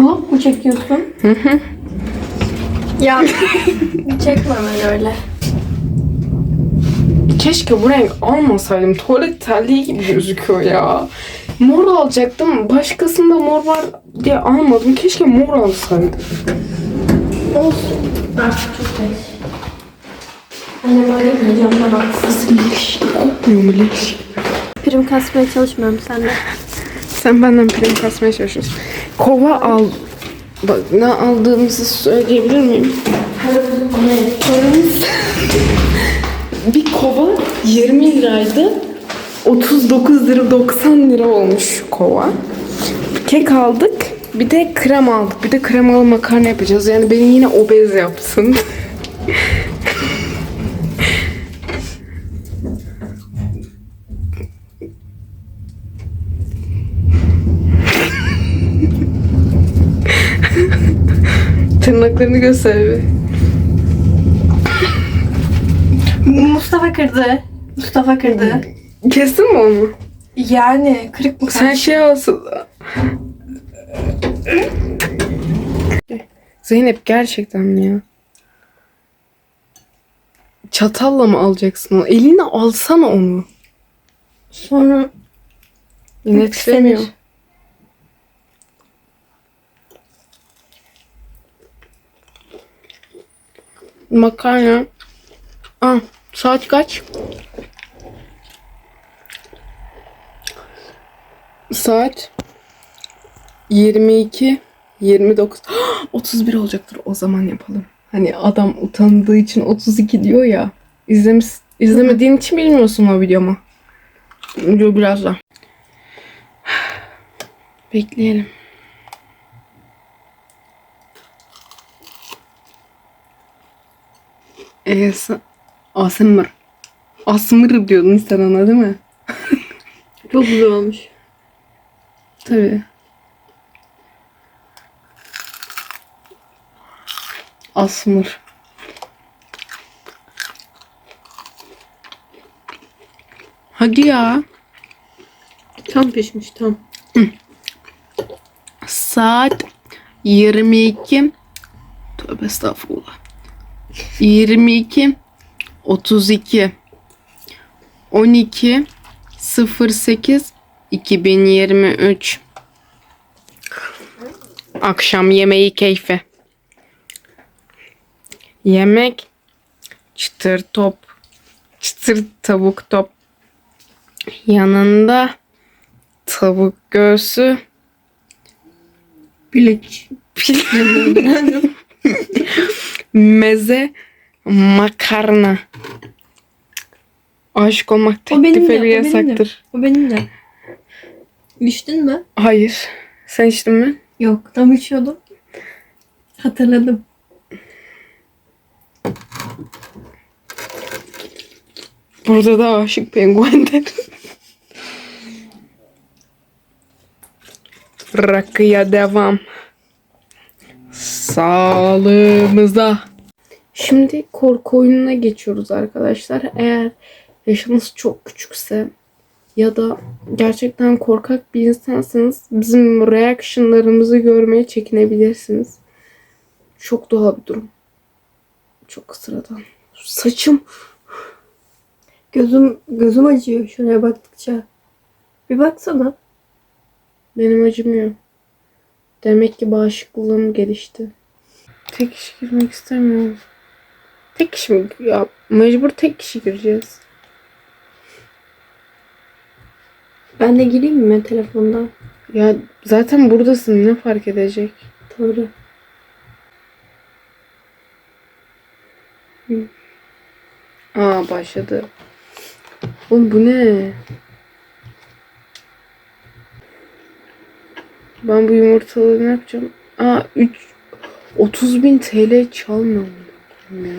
Vlog mu çekiyorsun? Hı hı. Ya çekme ben öyle. Keşke bu renk almasaydım. Tuvalet terliği gibi gözüküyor ya. Mor alacaktım. Başkasında mor var diye almadım. Keşke mor alsaydım. Olsun. Artık çok geç. Anne böyle gideceğim ben haksız. Leş. Kokmuyor mu leş? Prim kasmaya çalışmıyorum sen de. Sen benden prim kasmaya çalışıyorsun. Kova al. Bak ne aldığımızı söyleyebilir miyim? Paramız. bir kova 20 liraydı. 39 lira 90 lira olmuş kova. Kek aldık. Bir de krem aldık. Bir de kremalı makarna yapacağız. Yani beni yine obez yapsın. Tırnaklarını göster bir. Mustafa kırdı. Mustafa kırdı. Kestin mi onu? Yani kırık mı? Sen şey alsın. Zeynep gerçekten mi ya? Çatalla mı alacaksın onu? Eline alsana onu. Sonra Yine istemiyor. Makarna. Ah, saat kaç? Saat 22 29 31 olacaktır o zaman yapalım. Hani adam utandığı için 32 diyor ya. İzlemiş, izlemediğin için bilmiyorsun o videomu. Dur biraz da. Bekleyelim. Es Asmır. Asmır diyordun sen ona değil mi? çok güzel olmuş. Tabii. Asmır. Hadi ya. Tam pişmiş tam. Saat 22 Tövbe estağfurullah. 22 32 12 08 2023 Akşam yemeği keyfi. Yemek çıtır top çıtır tavuk top yanında tavuk göğsü Piliç. Meze makarna. Aşık olmak O benim de, teklif o benim de. yasaktır. O benim de. İçtin mi? Hayır. Sen içtin mi? Yok. Tam içiyordum. Hatırladım. Burada da aşık penguenler. Rakıya devam. Sağlığımıza. Şimdi korku oyununa geçiyoruz arkadaşlar. Eğer yaşınız çok küçükse ya da gerçekten korkak bir insansanız bizim reactionlarımızı görmeye çekinebilirsiniz. Çok doğal bir durum. Çok sıradan. Saçım Gözüm gözüm acıyor şuraya baktıkça. Bir baksana. Benim acımıyor. Demek ki bağışıklığım gelişti. Tek kişi girmek istemiyorum. Tek kişi mi? Ya mecbur tek kişi gireceğiz. Ben de gireyim mi telefondan? Ya zaten buradasın ne fark edecek? Doğru. Aa başladı. Oğlum bu ne? Ben bu yumurtaları ne yapacağım? Aa 3 30 bin TL çalmıyor? Ya.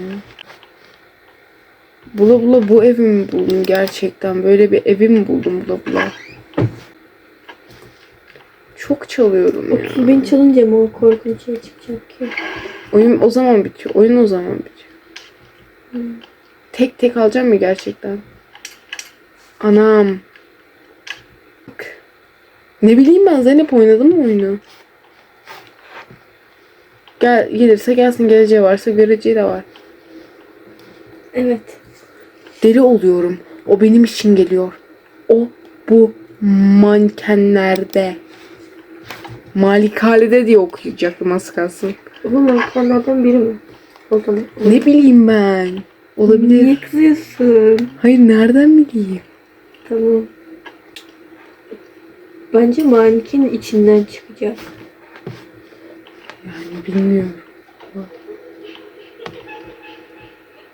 Bula bula bu evi mi buldum gerçekten? Böyle bir evi mi buldum bula bula? Çok çalıyorum ya. 30 bin çalınca mı o korkunç şey çıkacak ki? Oyun o zaman bitiyor. Oyun o zaman bitiyor. Tek tek alacağım mı gerçekten? Anam. Ne bileyim ben Zeynep oynadım mı oyunu? Gel, gelirse gelsin geleceği varsa göreceği de var. Evet. Deli oluyorum. O benim için geliyor. O bu mankenlerde. Malikale'de diye okuyacaktım az kalsın. Bu mankenlerden biri mi? O zaman. Ne bileyim ben. Olabilir. Niye kızıyorsun? Hayır nereden bileyim? Tamam. Bence mankenin içinden çıkacak. Yani bilmiyorum.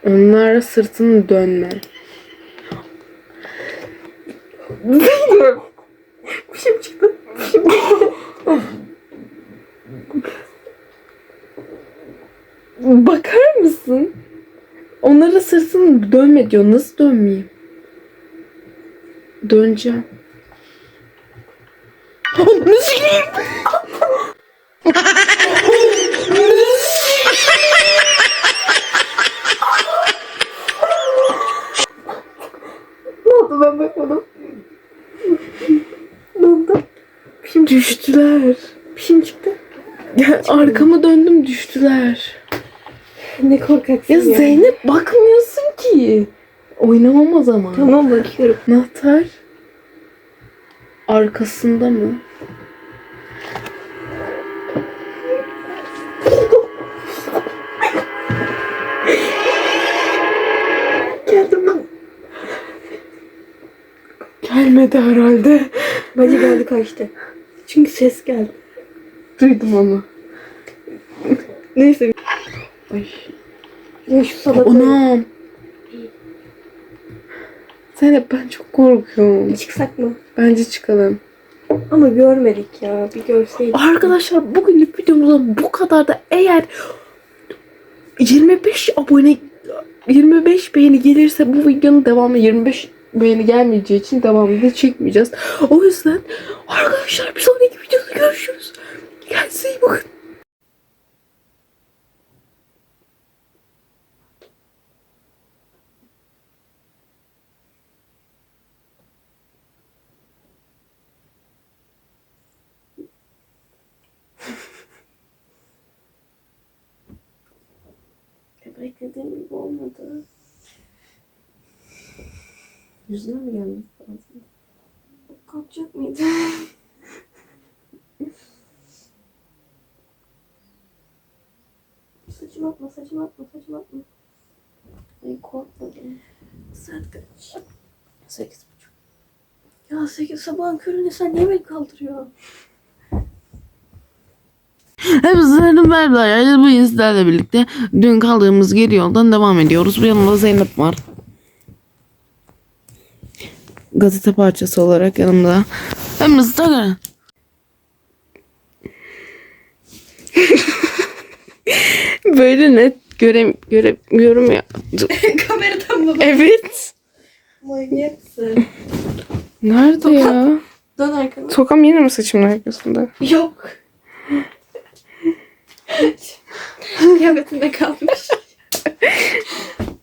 Onlara sırtını dönme. Bir şey çıktı? Bir şey çıktı? Bakar mısın? Onlara sırtını dönme diyor. Nasıl dönmeyeyim? Döneceğim. Nasıl gideyim? Ne oldu ben bakmadım. ne oldu? Bir şey Düştüler. bir şey çıktı? Ya arkama döndüm düştüler. Ne korkaksın Ya ya. Zeynep bakmıyorsun ki. Oynamam o zaman. Tamam bakıyorum. Anahtar arkasında mı? Gelmedi herhalde. Bence geldi kaçtı. Çünkü ses geldi. Duydum onu. Neyse. Ay. Ya şu salak. Anam. Zeynep ben çok korkuyorum. Çıksak mı? Bence çıkalım. Ama görmedik ya. Bir görseydik. Arkadaşlar bugünlük videomuzda bu kadar da eğer 25 abone 25 beğeni gelirse bu videonun devamı 25 beğeni gelmeyeceği için devamını da çekmeyeceğiz. O yüzden arkadaşlar bir sonraki videoda görüşürüz. Kendinize iyi bakın. Beklediğim gibi olmadı. Yüzüne mi geldi? Kalkacak mıydı? saçımı atma, saçımı atma, saçımı atma. Ay korkmadım. Saat kaç? Sekiz buçuk. Ya 8 sabahın köründe sen niye beni kaldırıyorsun? Hepsini merhaba. Bu sizlerle birlikte dün kaldığımız geri yoldan devam ediyoruz. Bu yanımda Zeynep var. Gazete parçası olarak yanımda. Hem Instagram. Böyle net göre göremiyorum ya. Kameradan mı? Evet. Manyaksın. Nerede ya? Dön arkana. Tokam yine mi saçımın arkasında? Yok. Kıyafetinde kalmış.